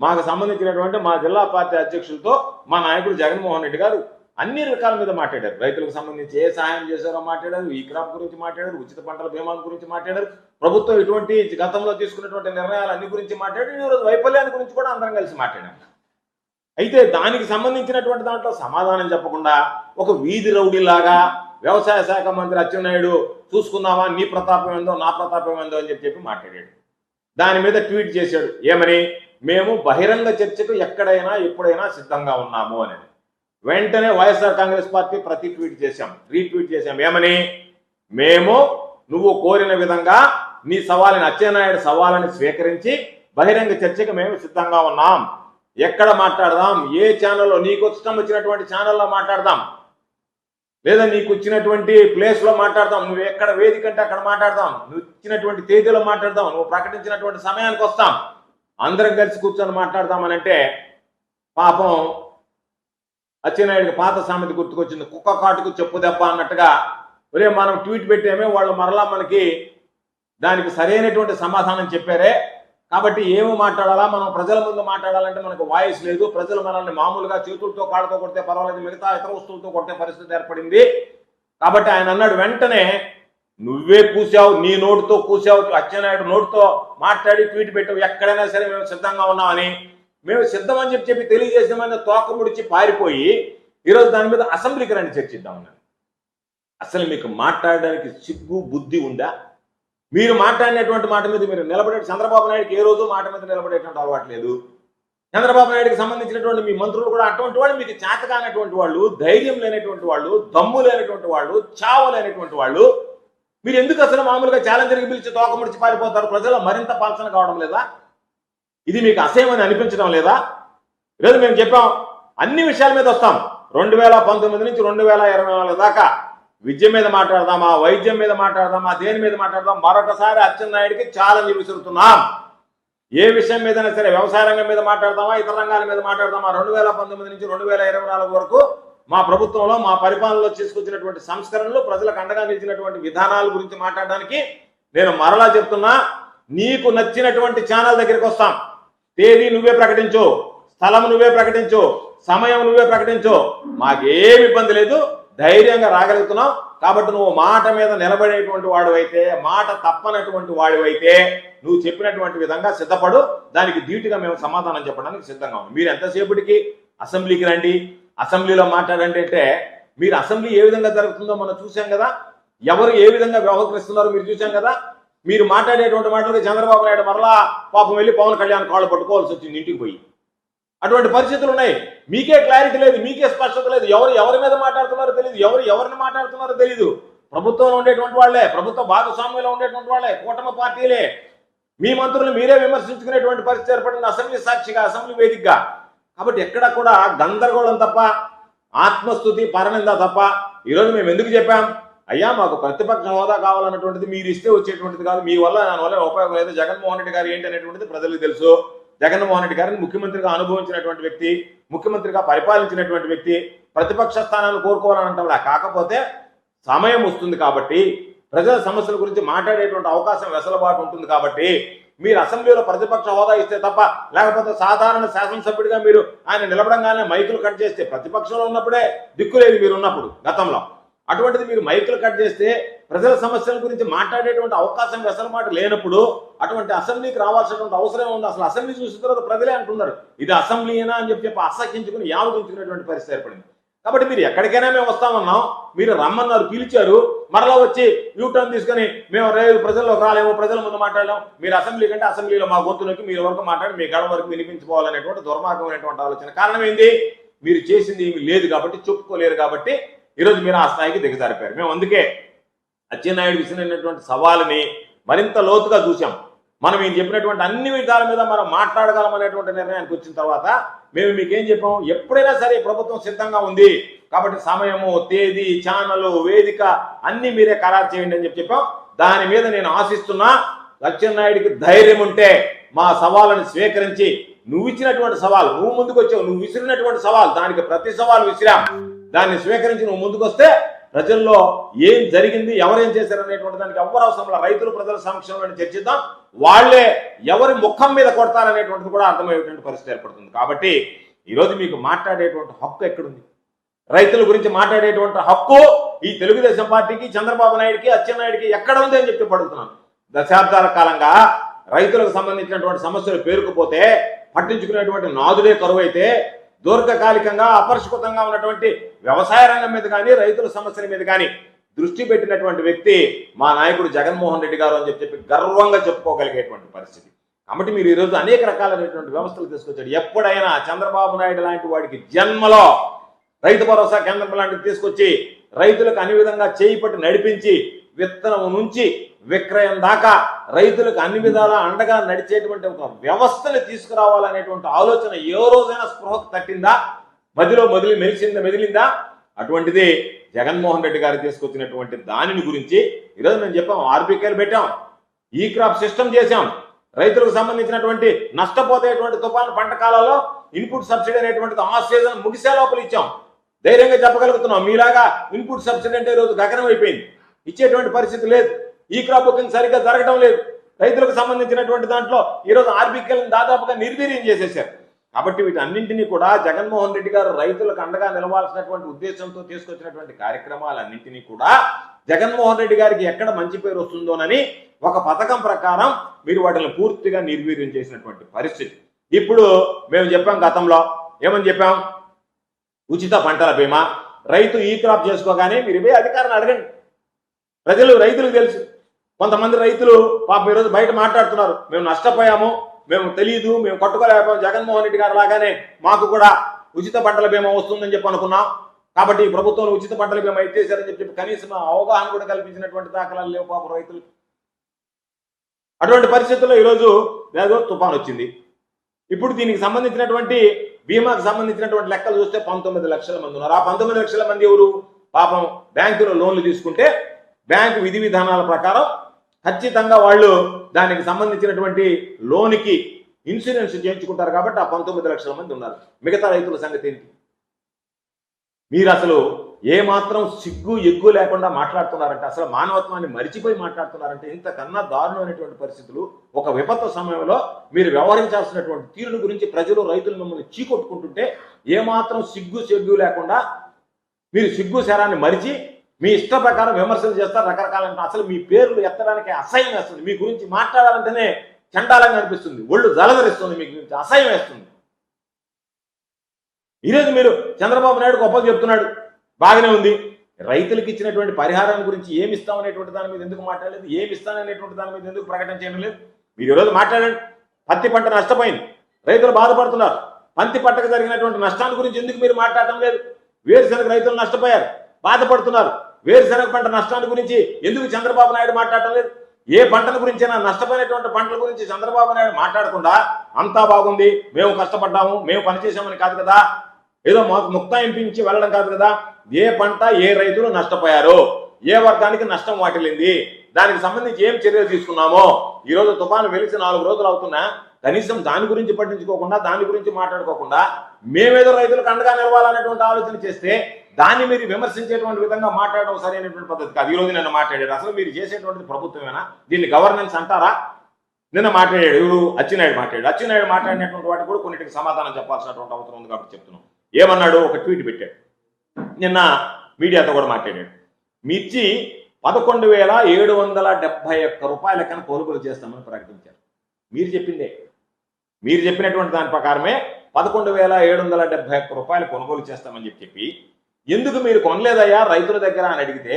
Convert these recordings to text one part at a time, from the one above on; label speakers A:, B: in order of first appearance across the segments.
A: మాకు సంబంధించినటువంటి మా జిల్లా పార్టీ అధ్యక్షులతో మా నాయకుడు జగన్మోహన్ రెడ్డి గారు అన్ని రకాల మీద మాట్లాడారు. రైతులకు సంబంధించి ఏ సహాయం చేశారో మాట్లాడారు ఈ క్రాప్ గురించి మాట్లాడారు ఉచిత పంటల బీమాల గురించి మాట్లాడారు ప్రభుత్వం ఇటువంటి గతంలో తీసుకున్నటువంటి నిర్ణయాలు అన్ని గురించి మాట్లాడారు ఈరోజు వైఫల్యాన్ని గురించి కూడా అందరం కలిసి మాట్లాడాం. అయితే దానికి సంబంధించినటువంటి దాంట్లో సమాధానం చెప్పకుండా ఒక వీధి రౌడీలాగా వ్యవసాయ శాఖ మంత్రి అచ్చెన్నాయుడు చూసుకుందామా నీ ప్రతాపం ఏందో నా ప్రతాపం ఏందో అని చెప్పి చెప్పి మాట్లాడాడు. దాని మీద ట్వీట్ చేశాడు. ఏమని? మేము బహిరంగ చర్చకు ఎక్కడైనా ఎప్పుడైనా సిద్ధంగా ఉన్నాము అని వెంటనే వైఎస్ఆర్ కాంగ్రెస్ పార్టీ ప్రతి ట్వీట్ చేశాం రీట్వీట్ చేశాం. ఏమని? మేము నువ్వు కోరిన విధంగా నీ సవాలని అచ్చెన్నాయుడు సవాలని స్వీకరించి బహిరంగ చర్చకు మేము సిద్ధంగా ఉన్నాం. ఎక్కడ మాట్లాడదాం? ఏ ఛానల్లో? నీకు ఇష్టం వచ్చినటువంటి ఛానల్లో మాట్లాడదాం. లేదా నీకు ఇచ్చినటువంటి ప్లేస్లో మాట్లాడదాం. నువ్వు ఎక్కడ వేదిక అంటే అక్కడ మాట్లాడదాం. నువ్వు ఇచ్చినటువంటి తేదీలో మాట్లాడదాం. నువ్వు ప్రకటించినటువంటి సమయానికి వస్తాం. అందరం కలిసి కూర్చొని మాట్లాడదామని అంటే పాపం అచ్చెన్నాయుడికి పాత సామెత గుర్తుకొచ్చింది కుక్క కాటుకు చెప్పు దెబ్బ అన్నట్టుగా ఒరే మనం ట్వీట్ పెట్టామే వాళ్ళు మరలా మనకి దానికి సరైనటువంటి సమాధానం చెప్పారే. కాబట్టి ఏమి మాట్లాడాలా మనం ప్రజల ముందు మాట్లాడాలంటే మనకు వాయిస్ లేదు ప్రజలు మనల్ని మామూలుగా చేతులతో కాళ్ళతో కొడితే పర్వాలేదు మిగతా ఇతర వస్తువులతో కొట్టే పరిస్థితి ఏర్పడింది. కాబట్టి ఆయన అన్నాడు వెంటనే నువ్వే కూసావు నీ నోటితో కూసావు అచ్చెన్నాయుడు నోటితో మాట్లాడి ట్వీట్ పెట్టావు ఎక్కడైనా సరే మేము సిద్ధంగా ఉన్నామని. మేము సిద్ధం అని చెప్పి చెప్పి తెలియజేసామని తోక ముడిచి పారిపోయి ఈరోజు దాని మీద అసెంబ్లీకి రండి చర్చిద్దామన్నాను అసలు మీకు మాట్లాడడానికి సిగ్గు బుద్ధి ఉందా? మీరు మాట్లాడినటువంటి మాట మీద మీరు నిలబడే చంద్రబాబు నాయుడుకి ఏ రోజు మాట మీద నిలబడేటువంటి అలవాటు లేదు. చంద్రబాబు నాయుడుకి సంబంధించినటువంటి మీ మంత్రులు కూడా అటువంటి వాళ్ళు మీకు చేతకానటువంటి వాళ్ళు ధైర్యం లేనటువంటి వాళ్ళు దమ్ము లేనటువంటి వాళ్ళు చావు లేనటువంటి వాళ్ళు మీరు ఎందుకు అసలు మామూలుగా ఛాలెంజర్కి పిలిచి తోకముడిచి పారిపోతారు? ప్రజలు మరింత పాల్సన కావడం లేదా? ఇది మీకు అసహ్యమని అనిపించడం లేదా? ఈరోజు మేము చెప్పాం అన్ని విషయాల మీద వస్తాం. రెండు వేల పంతొమ్మిది నుంచి రెండు వేల ఇరవై నాలుగు దాకా విద్య మీద మాట్లాడదామా వైద్యం మీద మాట్లాడదామా దేని మీద మాట్లాడదాం మరొకసారి అచ్చెన్నాయుడికి ఛాలెంజ్ విసురుతున్నాం. ఏ విషయం మీదైనా సరే వ్యవసాయ రంగం మీద మాట్లాడదామా ఇతర రంగాల మీద మాట్లాడదామా? రెండు వేల పంతొమ్మిది నుంచి రెండు వేల ఇరవై నాలుగు వరకు మా ప్రభుత్వంలో మా పరిపాలనలో తీసుకొచ్చినటువంటి సంస్కరణలు ప్రజలకు అండగా నిలిచినటువంటి విధానాల గురించి మాట్లాడడానికి నేను మరలా చెప్తున్నా నీకు నచ్చినటువంటి ఛానల్ దగ్గరికి వస్తాం. తేదీ నువ్వే ప్రకటించు స్థలం నువ్వే ప్రకటించు సమయం నువ్వే ప్రకటించు. మాకేం ఇబ్బంది లేదు ధైర్యంగా రాగలుగుతున్నావు కాబట్టి నువ్వు మాట మీద నిలబడేటువంటి వాడివైతే మాట తప్పనటువంటి వాడివైతే నువ్వు చెప్పినటువంటి విధంగా సిద్ధపడు. దానికి ధీటుగా మేము సమాధానం చెప్పడానికి సిద్ధంగా ఉన్నాం. మీరు ఎంతసేపటికి అసెంబ్లీకి రండి అసెంబ్లీలో మాట్లాడండి అంటే మీరు అసెంబ్లీ ఏ విధంగా జరుగుతుందో మనం చూసాం కదా. ఎవరు ఏ విధంగా వ్యవహరిస్తున్నారో మీరు చూసాం కదా. మీరు మాట్లాడేటువంటి మాటలకి చంద్రబాబు నాయుడు మరలా పాపం వెళ్ళి పవన్ కళ్యాణ్ కాళ్ళు పట్టుకోవాల్సి వచ్చింది ఇంటికి పోయి. అటువంటి పరిస్థితులు ఉన్నాయి. మీకే క్లారిటీ లేదు మీకే స్పష్టత లేదు. ఎవరు ఎవరి మీద మాట్లాడుతున్నారో తెలియదు ఎవరు ఎవరిని మాట్లాడుతున్నారో తెలియదు. ప్రభుత్వంలో ఉండేటువంటి వాళ్ళే ప్రభుత్వ భాగస్వామ్యంలో ఉండేటువంటి వాళ్ళే కూటమి పార్టీలే. మీ మంత్రులు మీరే విమర్శించుకునేటువంటి పరిస్థితి ఏర్పడింది అసెంబ్లీ సాక్షిగా అసెంబ్లీ వేదికగా. కాబట్టి ఎక్కడ కూడా గందరగోళం తప్ప ఆత్మస్థుతి పరనింద తప్ప ఈరోజు మేము ఎందుకు చెప్పాం? అయ్యా మాకు ప్రతిపక్ష హోదా కావాలన్నటువంటిది మీరు ఇస్తే వచ్చేటువంటిది కాదు. మీ వల్ల దాని వల్ల ఉపయోగం లేదు. జగన్మోహన్ రెడ్డి గారు ఏంటి అనేటువంటిది ప్రజలకు తెలుసు. జగన్మోహన్ రెడ్డి గారిని ముఖ్యమంత్రిగా అనుభవించినటువంటి వ్యక్తి ముఖ్యమంత్రిగా పరిపాలించినటువంటి వ్యక్తి ప్రతిపక్ష స్థానాన్ని కోరుకోవాలని కాకపోతే సమయం వస్తుంది కాబట్టి ప్రజల సమస్యల గురించి మాట్లాడేటువంటి అవకాశం వెసలుబాటు ఉంటుంది కాబట్టి మీరు అసెంబ్లీలో ప్రతిపక్ష హోదా ఇస్తే తప్ప లేకపోతే సాధారణ శాసనసభ్యుడిగా మీరు ఆయన నిలబడంగానే మైకులు కట్ చేస్తే ప్రతిపక్షంలో ఉన్నప్పుడే దిక్కులేదు మీరు ఉన్నప్పుడు గతంలో. అటువంటిది మీరు మైకులు కట్ చేస్తే ప్రజల సమస్యల గురించి మాట్లాడేటువంటి అవకాశం వెసలమాట లేనప్పుడు అటువంటి అసెంబ్లీకి రావాల్సినటువంటి అవసరం ఉంది. అసలు అసెంబ్లీ చూసిన తర్వాత ప్రజలే అంటున్నారు ఇది అసెంబ్లీనా అని చెప్పి చెప్పి అసహించుకుని యావగించుకునేటువంటి పరిస్థితి ఏర్పడింది. కాబట్టి మీరు ఎక్కడికైనా మేము వస్తామన్నాం. మీరు రమ్మన్నారు పిలిచారు. మరలా వచ్చి యూటర్న్ తీసుకొని మేము రేపు ప్రజల్లోకి రాలేము ప్రజల ముందు మాట్లాడలేము. మీరు అసెంబ్లీ కంటే అసెంబ్లీలో మా గొంతులోకి మీరు వరకు మాట్లాడి మీ గడవ వరకు వినిపించుకోవాలనేటువంటి దుర్మార్గమైనటువంటి ఆలోచన. కారణం ఏంది? మీరు చేసింది ఏమి లేదు కాబట్టి చెప్పుకోలేరు కాబట్టి ఈరోజు మీరు ఆ స్థాయికి దిగజారిపోయారు. మేము అందుకే అచ్చెన్నాయుడు విసిరినటువంటి సవాల్ని మరింత లోతుగా చూసాం మనం ఈయన చెప్పినటువంటి అన్ని విధాల మీద మనం మాట్లాడగలం అనేటువంటి నిర్ణయానికి వచ్చిన తర్వాత మేము మీకేం చెప్పాం? ఎప్పుడైనా సరే ప్రభుత్వం సిద్ధంగా ఉంది. కాబట్టి సమయము తేదీ ఛానల్ వేదిక అన్ని మీరే ఖరారు చేయండి అని చెప్పి చెప్పాం. దాని మీద నేను ఆశిస్తున్నా లక్ష్మీనాయుడికి ధైర్యం ఉంటే మా సవాళ్ళని స్వీకరించి నువ్వు ఇచ్చినటువంటి సవాల్ నువ్వు ముందుకు వచ్చావు నువ్వు విసిరినటువంటి సవాల్ దానికి ప్రతి సవాల్ విసిరాం. దాన్ని స్వీకరించి నువ్వు ముందుకు వస్తే ప్రజల్లో ఏం జరిగింది ఎవరేం చేశారు అనేటువంటి దానికి ఎవరు అవసరం రైతులు ప్రజల సమక్షంలో చర్చిద్దాం. వాళ్ళే ఎవరి ముఖం మీద కొడతారనేటువంటిది కూడా అర్థమయ్యేటువంటి పరిస్థితి ఏర్పడుతుంది. కాబట్టి ఈరోజు మీకు మాట్లాడేటువంటి హక్కు ఎక్కడుంది? రైతుల గురించి మాట్లాడేటువంటి హక్కు ఈ తెలుగుదేశం పార్టీకి చంద్రబాబు నాయుడికి అచ్చెన్నాయుడికి ఎక్కడ ఉంది అని చెప్పి పడుతున్నాను. దశాబ్దాల కాలంగా రైతులకు సంబంధించినటువంటి సమస్యలు పేరుకుపోతే పట్టించుకునేటువంటి నాదుడే కరువైతే దీర్ఘకాలికంగా అపరిష్కృతంగా ఉన్నటువంటి వ్యవసాయ రంగం మీద కానీ రైతుల సమస్యల మీద కానీ దృష్టి పెట్టినటువంటి వ్యక్తి మా నాయకుడు జగన్మోహన్ రెడ్డి గారు అని చెప్పి చెప్పి గర్వంగా చెప్పుకోగలిగేటువంటి పరిస్థితి. కాబట్టి మీరు ఈరోజు అనేక రకాలైనటువంటి వ్యవస్థలు తీసుకొచ్చాడు ఎప్పుడైనా చంద్రబాబు నాయుడు లాంటి వాడికి జన్మలో రైతు భరోసా కేంద్రం లాంటివి తీసుకొచ్చి రైతులకు అన్ని విధంగా చేయి పట్టి నడిపించి విత్తనం నుంచి విక్రయం దాకా రైతులకు అన్ని విధాలా అండగా నడిచేటువంటి ఒక వ్యవస్థను తీసుకురావాలనేటువంటి ఆలోచన ఏ రోజైనా స్పృహకు తట్టిందా? మధ్యలో మొదలు మెలిసిందా మెదిలిందా? అటువంటిది జగన్మోహన్ రెడ్డి గారు తీసుకొచ్చినటువంటి దానిని గురించి ఈరోజు మేము చెప్పాం ఆర్బీకేలు పెట్టాం ఈ క్రాప్ సిస్టమ్ చేశాం. రైతులకు సంబంధించినటువంటి నష్టపోతేటువంటి తుఫాను పంట కాలంలో ఇన్పుట్ సబ్సిడీ అనేటువంటిది ఆ సీజన్ ముగిసే లోపల ఇచ్చాం. ధైర్యంగా చెప్పగలుగుతున్నాం మీలాగా ఇన్పుట్ సబ్సిడీ అంటే ఈరోజు గగనం అయిపోయింది. ఇచ్చేటువంటి పరిస్థితి లేదు. ఈ క్రాప్ బుకింగ్ సరిగ్గా జరగడం లేదు. రైతులకు సంబంధించినటువంటి దాంట్లో ఈరోజు ఆర్బీకేలను దాదాపుగా నిర్వీర్యం చేసేసారు. కాబట్టి వీటన్నింటినీ కూడా జగన్మోహన్ రెడ్డి గారు రైతులకు అండగా నిలవాల్సినటువంటి ఉద్దేశంతో తీసుకొచ్చినటువంటి కార్యక్రమాలన్నింటినీ కూడా జగన్మోహన్ రెడ్డి గారికి ఎక్కడ మంచి పేరు వస్తుందోనని ఒక పథకం ప్రకారం మీరు వాటిని పూర్తిగా నిర్వీర్యం చేసినటువంటి పరిస్థితి. ఇప్పుడు మేము చెప్పాం గతంలో ఏమని చెప్పాం? ఉచిత పంటల బీమా. రైతు ఈ క్రాప్ చేసుకోగానే మీరు పోయి అధికారాన్ని అడగండి. ప్రజలు రైతులకు తెలుసు. కొంతమంది రైతులు పాపం ఈరోజు బయట మాట్లాడుతున్నారు. మేము నష్టపోయాము. మేము తెలియదు మేము కట్టుకోలేకపోయాం. జగన్మోహన్ రెడ్డి గారు లాగానే మాకు కూడా ఉచిత పంటల బీమా వస్తుందని చెప్పి అనుకున్నాం. కాబట్టి ప్రభుత్వం ఉచిత పంటల బీమా ఇచ్చేశారని చెప్పి కనీసం అవగాహన కూడా కల్పించినటువంటి దాఖలాలు లేవు పాపం రైతులు. అటువంటి పరిస్థితుల్లో ఈరోజు ఏదో తుఫాన్ వచ్చింది. ఇప్పుడు దీనికి సంబంధించినటువంటి బీమాకు సంబంధించినటువంటి లెక్కలు చూస్తే పంతొమ్మిది లక్షల మంది ఉన్నారు. ఆ పంతొమ్మిది లక్షల మంది ఎవరు? పాపం బ్యాంకులో లోన్లు తీసుకుంటే బ్యాంకు విధి విధానాల ప్రకారం ఖచ్చితంగా వాళ్ళు దానికి సంబంధించినటువంటి లోనికి ఇన్సూరెన్స్ చేయించుకుంటారు కాబట్టి ఆ పంతొమ్మిది లక్షల మంది ఉన్నారు. మిగతా రైతుల సంగతి ఏంటి? మీరు అసలు ఏమాత్రం సిగ్గు ఎగ్గు లేకుండా మాట్లాడుతున్నారంటే అసలు మానవత్వాన్ని మరిచిపోయి మాట్లాడుతున్నారంటే ఇంతకన్నా దారుణమైనటువంటి పరిస్థితులు ఒక విపత్తు సమయంలో మీరు వ్యవహరించాల్సినటువంటి తీరును గురించి ప్రజలు రైతులు మిమ్మల్ని చీకొట్టుకుంటుంటే ఏ మాత్రం సిగ్గు సెగ్గు లేకుండా మీరు సిగ్గు శరాన్ని మరిచి మీ ఇష్ట ప్రకారం విమర్శలు చేస్తారు రకరకాల అసలు మీ పేర్లు ఎత్తడానికి అసహ్యం వేస్తుంది. మీ గురించి మాట్లాడాలంటేనే చండాలంగా అనిపిస్తుంది. ఒళ్ళు జలధరిస్తుంది మీ గురించి అసహ్యం వేస్తుంది. ఈరోజు మీరు చంద్రబాబు నాయుడు గొప్పలు చెప్తున్నాడు. బాగానే ఉంది. రైతులకు ఇచ్చినటువంటి పరిహారం గురించి ఏమి ఇస్తామనేటువంటి దాని మీద ఎందుకు మాట్లాడలేదు? ఏమి ఇస్తాననేటువంటి దాని మీద ఎందుకు ప్రకటన చేయడం లేదు? మీరు ఈరోజు మాట్లాడండి. పత్తి పంట నష్టపోయింది. రైతులు బాధపడుతున్నారు. పత్తి పంటకు జరిగినటువంటి నష్టాల గురించి ఎందుకు మీరు మాట్లాడటం లేదు? వేరుశనగ రైతులు నష్టపోయారు. బాధపడుతున్నారు. వేరుశనగ పంట నష్టాన్ని గురించి ఎందుకు చంద్రబాబు నాయుడు మాట్లాడటం లేదు? ఏ పంటల గురించైనా నష్టపోయినటువంటి పంటల గురించి చంద్రబాబు నాయుడు మాట్లాడకుండా అంతా బాగుంది మేము కష్టపడ్డాము మేము పనిచేసామని కాదు కదా? ఏదో మాకు ముక్తాయింపించి వెళ్ళడం కాదు కదా? ఏ పంట ఏ రైతులు నష్టపోయారు ఏ వర్గానికి నష్టం వాటిల్లింది దానికి సంబంధించి ఏం చర్యలు తీసుకున్నామో ఈ రోజు తుఫాను వెలిసి నాలుగు రోజులు అవుతున్నా కనీసం దాని గురించి పట్టించుకోకుండా దాని గురించి మాట్లాడుకోకుండా మేమేదో రైతులకు అండగా నిలవాలనేటువంటి ఆలోచన చేస్తే దాన్ని మీరు విమర్శించేటువంటి విధంగా మాట్లాడడం సరైనటువంటి పద్ధతి కాదు. ఈరోజు రోజు నిన్న మాట్లాడారు అసలు మీరు చేసేటువంటిది ప్రభుత్వమేనా? దీన్ని గవర్నెన్స్ అంటారా? నిన్న మాట్లాడాడు ఎవరు? అచ్చెన్నాయుడు మాట్లాడాడు. అచ్చెన్నాయుడు మాట్లాడినటువంటి వాటికి కూడా కొన్నిటికి సమాధానం చెప్పాల్సినటువంటి అవసరం ఉంది కాబట్టి చెప్తున్నాం. ఏమన్నాడు? ఒక ట్వీట్ పెట్టాడు. నిన్న మీడియాతో కూడా మాట్లాడాడు. మిర్చి పదకొండు వేల ఏడు వందల డెబ్బై ఒక్క రూపాయల కన్నా కొనుగోలు చేస్తామని ప్రకటించారు. మీరు చెప్పిందే. మీరు చెప్పినటువంటి దాని ప్రకారమే పదకొండు వేల ఏడు వందల డెబ్బై ఒక్క రూపాయలు కొనుగోలు చేస్తామని చెప్పి చెప్పి ఎందుకు మీరు కొనలేదయ్యా రైతుల దగ్గర అని అడిగితే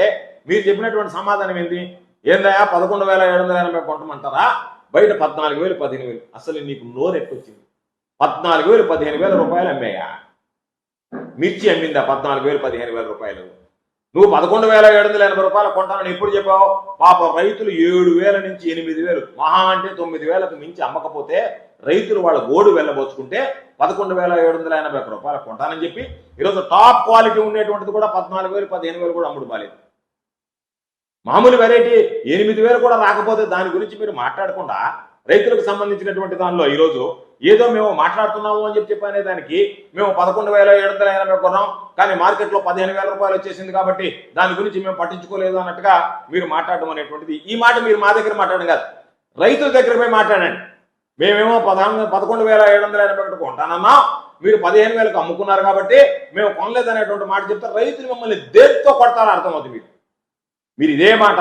A: మీరు చెప్పినటువంటి సమాధానం ఏంది? ఏందయ్యా పదకొండు వేల ఏడు వందల ఎనభై కొంటమంటారా బయట పద్నాలుగు వేలు పదిహేను వేలు. అసలు నీకు నోరు ఎక్కొచ్చింది. పద్నాలుగు వేలు పదిహేను వేల రూపాయలు అమ్మాయా? మిర్చి అమ్మిందా పద్నాలుగు వేలు పదిహేను వేల రూపాయలు? నువ్వు పదకొండు వేల ఏడు వందల ఎనభై రూపాయలు కొంటానని ఎప్పుడు చెప్పావు? పాప రైతులు ఏడు వేల నుంచి ఎనిమిది వేలు మహా అంటే తొమ్మిది వేలకు మించి అమ్మకపోతే రైతులు వాళ్ళ గోడు వెళ్ళబోచుకుంటే పదకొండు వేల ఏడు వందల ఎనభై ఒక్క రూపాయలు కొంటానని చెప్పి ఈరోజు టాప్ క్వాలిటీ ఉండేటువంటిది కూడా పద్నాలుగు వేలు పదిహేను వేలు కూడా అమ్ముడు బాలేదు. మామూలు వెరైటీ ఎనిమిది వేలు కూడా రాకపోతే దాని గురించి మీరు మాట్లాడకుండా రైతులకు సంబంధించినటువంటి దానిలో ఈరోజు ఏదో మేము మాట్లాడుతున్నాము అని చెప్పి చెప్పనే దానికి మేము పదకొండు వేల ఏడు వందల ఎనభై కొన్నాం కానీ మార్కెట్లో పదిహేను వేల రూపాయలు వచ్చేసింది కాబట్టి దాని గురించి మేము పట్టించుకోలేదు అన్నట్టుగా మీరు మాట్లాడడం అనేటువంటిది. ఈ మాట మీరు మా దగ్గర మాట్లాడడం కాదు. రైతుల దగ్గర పోయి మాట్లాడండి. మేమేమో పదహారు పదకొండు వేల ఏడు వందల ఎనభై ఒకటి కొంటానన్నా మీరు పదిహేను వేలకు అమ్ముకున్నారు కాబట్టి మేము కొనలేదు అనేటువంటి మాట చెప్తే రైతులు మిమ్మల్ని దేంతో కొడతారో అర్థమవుతుంది మీకు. మీరు ఇదే మాట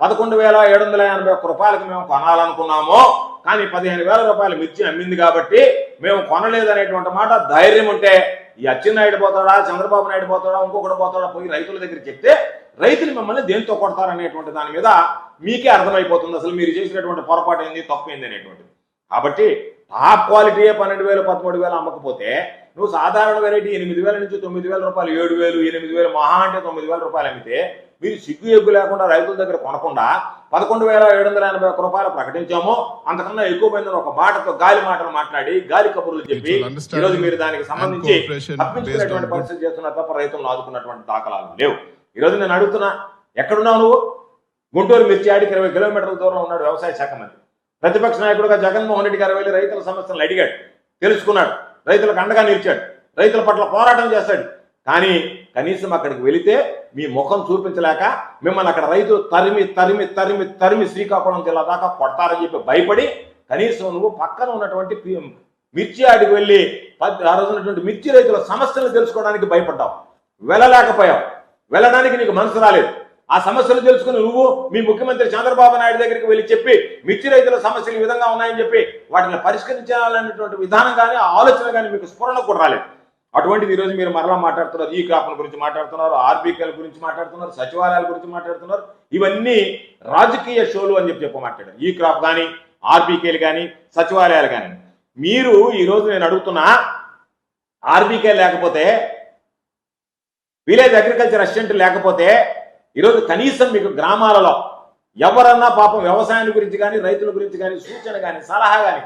A: పదకొండు వేల ఏడు వందల ఎనభై ఒక్క రూపాయలకు మేము కొనాలనుకున్నాము కానీ పదిహేను వేల రూపాయలు మిర్చి అమ్మింది కాబట్టి మేము కొనలేదు అనేటువంటి మాట ధైర్యం ఉంటే ఈ అచ్చెన్నాయుడు పోతాడా చంద్రబాబు నాయుడు పోతాడా ఇంకొకటి పోతాడా పోయి రైతుల దగ్గర చెప్తే రైతులు మిమ్మల్ని దేంతో కొడతారనేటువంటి దాని మీద మీకే అర్థమైపోతుంది. అసలు మీరు చేసినటువంటి పొరపాటు ఏంది తప్పు ఏంది అనేటువంటిది. కాబట్టి టాప్ క్వాలిటీయే పన్నెండు వేలు పదమూడు వేలు అమ్మకపోతే నువ్వు సాధారణ వెరైటీ ఎనిమిది వేల నుంచి తొమ్మిది వేల రూపాయలు ఏడు వేలు ఎనిమిది వేలు మహా అంటే తొమ్మిది వేల రూపాయలు అమ్మితే మీరు సిగ్గు ఎగ్గు లేకుండా రైతుల దగ్గర కొనకుండా పదకొండు వేల ఏడు వందల ఎనభై ఒక్క రూపాయలు ప్రకటించాము. అంతకన్నా ఎక్కువ పోయిందని ఒక మాటతో గాలి మాటలు మాట్లాడి గాలి కబుర్లు చెప్పి ఈరోజు మీరు దానికి సంబంధించి తప్పించుకునేటువంటి పరిస్థితి చేస్తున్నారు తప్ప రైతులను ఆదుకున్నటువంటి దాఖలాలు లేవు. ఈరోజు నేను అడుగుతున్నా ఎక్కడున్నావు నువ్వు? గుంటూరు మిర్చి ఆడికి ఇరవై కిలోమీటర్ల దూరం ఉన్నాడు వ్యవసాయ శాఖ మంత్రి. ప్రతిపక్ష నాయకుడుగా జగన్మోహన్ రెడ్డి గారు వెళ్ళి రైతుల సమస్యలను అడిగాడు తెలుసుకున్నాడు రైతులకు అండగా నిలిచాడు రైతుల పట్ల పోరాటం చేస్తాడు. కానీ కనీసం అక్కడికి వెళితే మీ ముఖం చూపించలేక మిమ్మల్ని అక్కడ రైతులు తరిమి తరిమి తరిమి తరిమి శ్రీకాకుళం జిల్లా దాకా కొడతారని చెప్పి భయపడి కనీసం నువ్వు పక్కన ఉన్నటువంటి మిర్చి ఆడికి వెళ్ళి పద్- ఆ రోజు మిర్చి రైతుల సమస్యలు తెలుసుకోవడానికి భయపడ్డావు. వెళ్ళలేకపోయావు. వెళ్ళడానికి నీకు మనసు రాలేదు. ఆ సమస్యలు తెలుసుకుని నువ్వు మీ ముఖ్యమంత్రి చంద్రబాబు నాయుడు దగ్గరికి వెళ్ళి చెప్పి మిర్చి రైతుల సమస్యలు ఈ విధంగా ఉన్నాయని చెప్పి వాటిని పరిష్కరించాలనేటువంటి విధానం కానీ ఆలోచన కానీ మీకు స్ఫురణ కూడా రాలేదు. అటువంటిది ఈరోజు మీరు మరలా మాట్లాడుతున్నారు. ఈ క్రాప్ల గురించి మాట్లాడుతున్నారు ఆర్బీకేల గురించి మాట్లాడుతున్నారు సచివాలయాల గురించి మాట్లాడుతున్నారు. ఇవన్నీ రాజకీయ షోలు అని చెప్పి చెప్ప మాట్లాడారు. ఈ క్రాప్ కానీ ఆర్బీకేలు కానీ సచివాలయాలు కానీ. మీరు ఈరోజు నేను అడుగుతున్నా ఆర్బీకే లేకపోతే విలేజ్ అగ్రికల్చర్ అసిస్టెంట్ లేకపోతే ఈరోజు కనీసం మీకు గ్రామాలలో ఎవరన్నా పాపం వ్యవసాయం గురించి కానీ రైతుల గురించి కానీ సూచన కానీ సలహా కానీ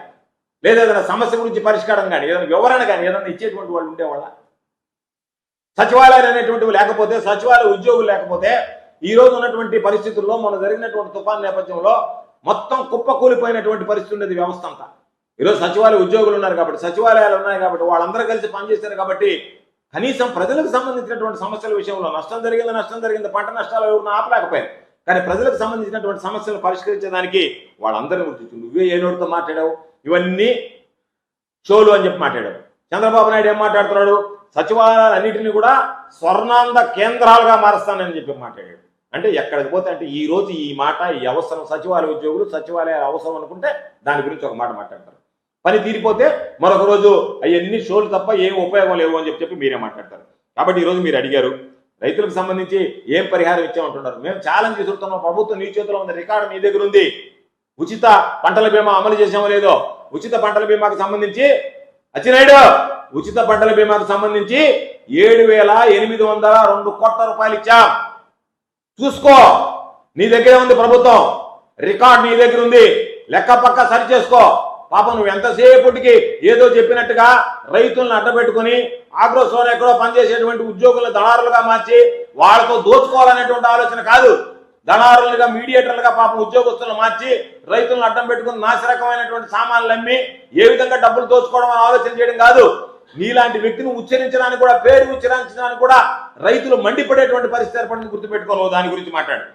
A: లేదా ఏదైనా సమస్య గురించి పరిష్కారం కానీ ఏదైనా వివరణ కానీ ఏదైనా ఇచ్చేటువంటి వాళ్ళు ఉండేవాళ్ళ? సచివాలయాలు అనేటువంటివి లేకపోతే సచివాలయ ఉద్యోగులు లేకపోతే ఈ రోజు ఉన్నటువంటి పరిస్థితుల్లో మన జరిగినటువంటి తుఫాన్ నేపథ్యంలో మొత్తం కుప్పకూలిపోయినటువంటి పరిస్థితి ఉండేది వ్యవస్థ అంతా. ఈరోజు సచివాలయ ఉద్యోగులు ఉన్నారు కాబట్టి సచివాలయాలు ఉన్నాయి కాబట్టి వాళ్ళందరూ కలిసి పనిచేశారు కాబట్టి కనీసం ప్రజలకు సంబంధించినటువంటి సమస్యల విషయంలో నష్టం జరిగింది నష్టం జరిగింది పంట నష్టాలు ఎవరిని ఆపలేకపోయారు. కానీ ప్రజలకు సంబంధించినటువంటి సమస్యలు పరిష్కరించడానికి వాళ్ళందరినీ గుర్తించు నువ్వే ఏ నోటితో మాట్లాడావు? ఇవన్నీ షోలు అని చెప్పి మాట్లాడాడు చంద్రబాబు నాయుడు ఏం మాట్లాడుతున్నాడు? సచివాలయాలన్నింటినీ కూడా స్వర్ణాంద కేంద్రాలుగా మారుస్తానని చెప్పి మాట్లాడాడు. అంటే ఎక్కడికి పోతే అంటే ఈ రోజు ఈ మాట ఈ అవసరం సచివాలయ ఉద్యోగులు సచివాలయాల అవసరం అనుకుంటే దాని గురించి ఒక మాట మాట్లాడతారు. పని తీరిపోతే మరొక రోజు అవన్నీ షోలు తప్ప ఏం ఉపయోగం లేవు అని చెప్పి చెప్పి మీరే మాట్లాడతారు. కాబట్టి ఈరోజు రోజు మీరు అడిగారు రైతులకు సంబంధించి ఏం పరిహారం ఇచ్చామంటున్నారు. మేము ఛాలెంజ్ విసురుతున్నాం ప్రభుత్వం నీ చేతిలో ఉంది రికార్డు మీ దగ్గర ఉంది. ఉచిత పంటల బీమా అమలు చేసామో లేదో ఉచిత పంటల బీమాకు సంబంధించి అచ్చినాయుడు ఉచిత పంటల బీమాకు సంబంధించి ఏడు వేల ఎనిమిది వందల రెండు కోట్ల రూపాయలు ఇచ్చాం. చూసుకో నీ దగ్గరే ఉంది ప్రభుత్వం రికార్డ్ నీ దగ్గర ఉంది. లెక్క పక్క సరి చేసుకో. పాపం నువ్వు ఎంతసేపటికి ఏదో చెప్పినట్టుగా రైతులను అడ్డపెట్టుకుని ఆగ్రోసోన్ ఎక్కడో పనిచేసేటువంటి ఉద్యోగులను దళారులుగా మార్చి వాళ్ళతో దోచుకోవాలనేటువంటి ఆలోచన కాదు. దళారులుగా మీడియేటర్లుగా పాపం ఉద్యోగస్తులను మార్చి రైతులను అడ్డం పెట్టుకుని నాశరకమైనటువంటి సామాన్లు అమ్మి ఏ విధంగా డబ్బులు దోచుకోవడం అని ఆలోచన చేయడం కాదు. నీలాంటి వ్యక్తిని ఉచ్చరించడానికి కూడా పేరు ఉచ్చరించడానికి కూడా రైతులు మండిపడేటువంటి పరిస్థితి ఏర్పడింది గుర్తుపెట్టుకోవాలి. దాని గురించి మాట్లాడు.